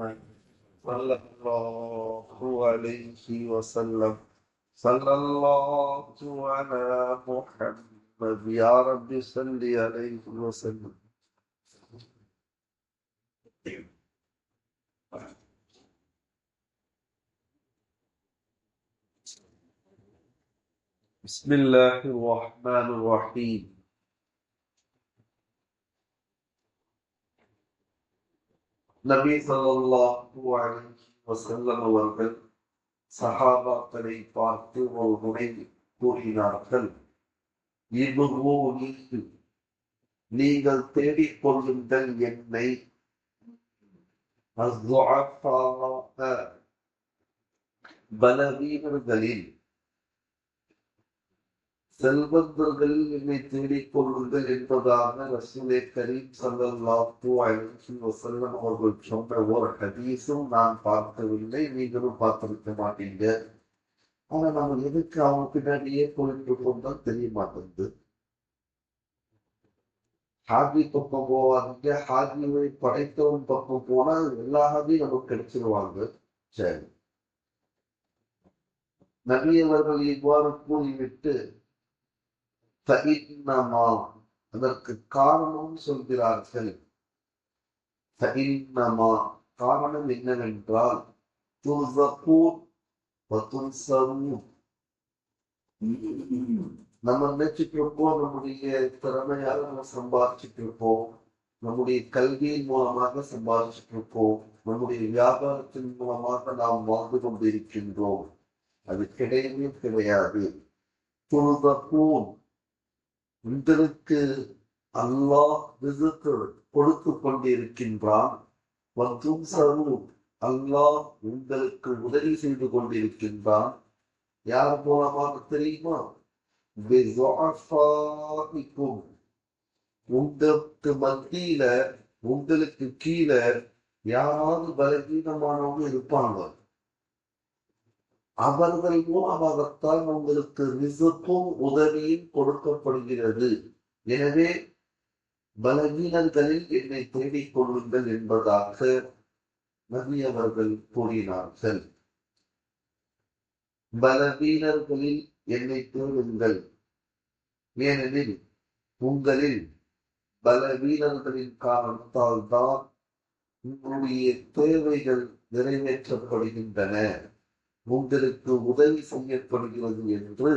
صلى الله عليه وسلم. صلى الله على محمد يا رب صل عليه وسلم. بسم الله الرحمن الرحيم. நபி ஸல்லல்லாஹு அலைஹி வஸல்லம் அவர்கள் சஹாபாக்களை பார்த்து ஒரு முறை கூறினார்கள் இபுகூனி நீங்கள் தேடிக் கொள்ளுங்கள் என்னை அஸ்ஸுஅஃபாஅ பலவீனர்களில் செல்வந்தர்களில் என்னை தேடிக் கொள்ளுங்கள் என்பதாக ரசூலே கரீம் சல்லாத்து அலி வசல்லம் அவர்கள் சொன்ன ஒரு ஹதீஸும் நான் பார்க்கவில்லை. நீங்களும் பார்த்திருக்க மாட்டீங்க. ஆனா நம்ம எதுக்கு அவங்க பின்னாடியே போயிட்டு கொண்டால் தெரிய மாட்டேங்குது. ஹாபி பக்கம் போவாங்க ஹாபியை படைத்தவன் பக்கம் போனால் எல்லா நமக்கு கிடைச்சிருவாங்க. சரி. நபியவர்கள் இவ்வாறு கூறிவிட்டு அதற்கு காரணம் சொல்கிறார்கள். காரணம் என்னவென்றால் நம்ம நினைச்சிட்டு நம்முடைய திறமையாக நம்ம சம்பாதிச்சுட்டு இருப்போம் நம்முடைய கல்வியின் மூலமாக சம்பாதிச்சுட்டு இருப்போம் நம்முடைய வியாபாரத்தின் மூலமாக நாம் வாழ்ந்து கொண்டிருக்கின்றோம். அது கிடையவே கிடையாது. துருதப்பூன் உங்களுக்கு அல்லாஹ் ரிசுக்கு கொடுத்து கொண்டிருக்கின்றான். மற்றும் சரு அல்லாஹ் உங்களுக்கு உதவி செய்து கொண்டிருக்கின்றான். யார் மூலமாக தெரியுமா? உங்களுக்கு மத்தியில உங்களுக்கு கீழே யாராவது பலவீனமானவங்க இருப்பாங்க. அவர்கள் மூலமாகத்தான் உங்களுக்கு ரிசுக்கும் உதவியும் கொடுக்கப்படுகிறது. எனவே பலவீனர்களில் என்னை தேடிக் கொள்ளுங்கள் என்பதாக நபி அவர்கள் கூறினார்கள். பலவீனர்களில் என்னை தேடுங்கள். ஏனெனில் உங்களில் பலவீனர்களின் காரணத்தால் தான் உங்களுடைய தேவைகள் நிறைவேற்றப்படுகின்றன. உங்களுக்கு உதவி செய்யப்படுகிறது என்று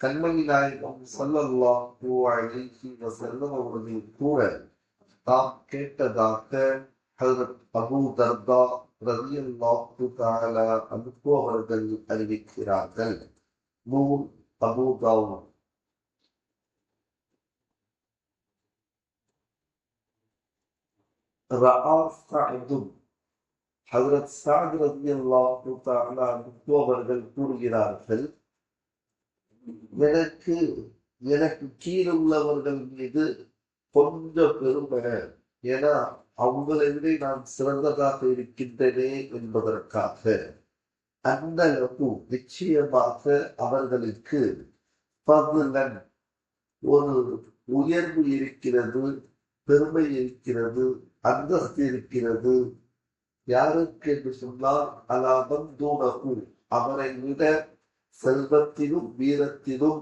கண்மணி நாயகம் ஸல்லல்லாஹு அலைஹி வஸல்லம் அவர்கள் கூற தாம் கேட்டதாக ஹஜரத் அபூ தர்தா ரலியல்லாஹு தஆலா அன்ஹு அவர்கள் அறிவிக்கிறார்கள் நூல் அபூ தாவூத் ரஆ சஅதும் ஹசரத் சாத் ரலியல்லாஹு அவர்கள் கூறுகிறார்கள் எனக்கு எனக்கு கீழுள்ளவர்கள் மீது கொஞ்சம் பெருமை. ஏன்னா அவங்களை விட நான் சிறந்ததாக இருக்கின்றனே என்பதற்காக. அந்த நிச்சயமாக அவர்களுக்கு பகுலன் ஒரு உயர்வு இருக்கிறது பெருமை இருக்கிறது அந்தஸ்து இருக்கிறது யாருக்கு என்று சொன்னால் அலாபம் தூணகு. அவரை விட செல்வத்திலும் வீரத்திலும்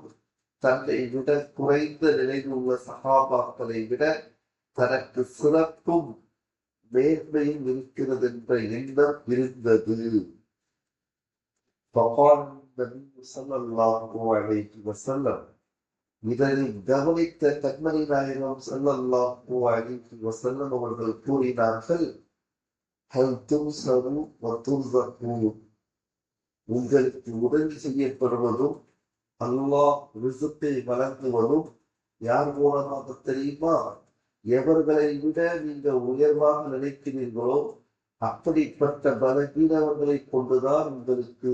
தன்னை விட குறைந்த நிலையில் உள்ள சகாபாக்களை விட தனக்கு சிறப்பும் மேன்மையும் இருக்கிறது என்ற எண்ணம் இருந்தது. இதனை கவனித்த கண்மணி நாயகம் செல்லல்லாம் வசல்லம் அவர்கள் கூறினார்கள் ஹல் துன்சரு வ துர்ஸகு உங்களுக்கு உதவி செய்யப்படுவதும் அல்லாஹ் ரிசுக்கை வழங்குவதும் யார் மூலமாக தெரியுமா? எவர்களை விட நீங்க உயர்வாக நினைக்கிறீர்களோ அப்படிப்பட்ட பலகீனவர்களை கொண்டுதான் உங்களுக்கு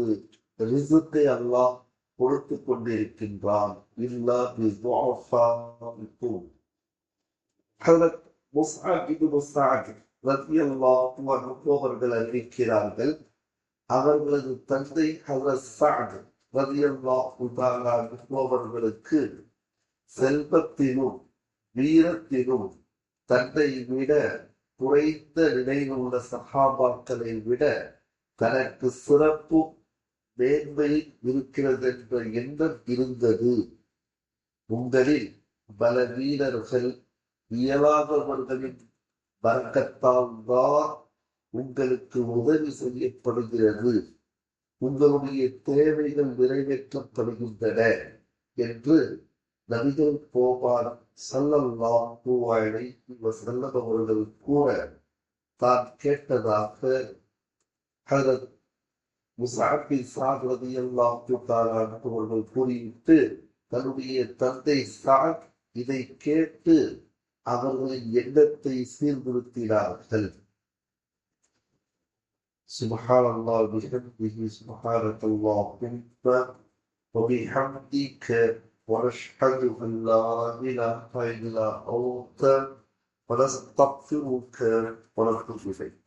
ரிசத்தை அல்லாஹ் கொடுத்து கொண்டிருக்கின்றான். இல்லா பிதுஆஃபாஇக்கும் ஹஜரத் அறிவிக்கிறார்கள் அவர்களது தந்தை ஹசரத் சாத் ரலியல்லாஹு தஆலா செல்வத்திலும் வீரத்திலும் தன்னை விட குறைந்த நினைவுள்ள சகாபாக்களை விட தனக்கு சிறப்பு மேன்மை இருக்கிறது என்ற எண்ணம் இருந்தது. உங்களில் பல வீரர்கள் இயலாதவர்களின் வர்க்கத்தால் உங்களுக்கு உதவி செய்யப்படுகிறது. உங்களுடைய தேவைகள் நிறைவேற்றப்படுகின்றன என்று நபிகள் போபார் சல்லல்லாஹு இவர் வஸல்லம் அவர்கள் கூற தான் கேட்டதாக ஹரத் முசாபி பின் எல்லாம் ரலியல்லாஹு அவர்கள் கூறிவிட்டு தன்னுடைய தந்தை சாக் இதை கேட்டு அவர்களின் எண்ணத்தை சீர்திருத்தினார்கள் سبحان الله بحمده سبحانك اللهم وبحمدك ونشهد أن لا إله إلا أنت ونستغفرك ونتوب إليك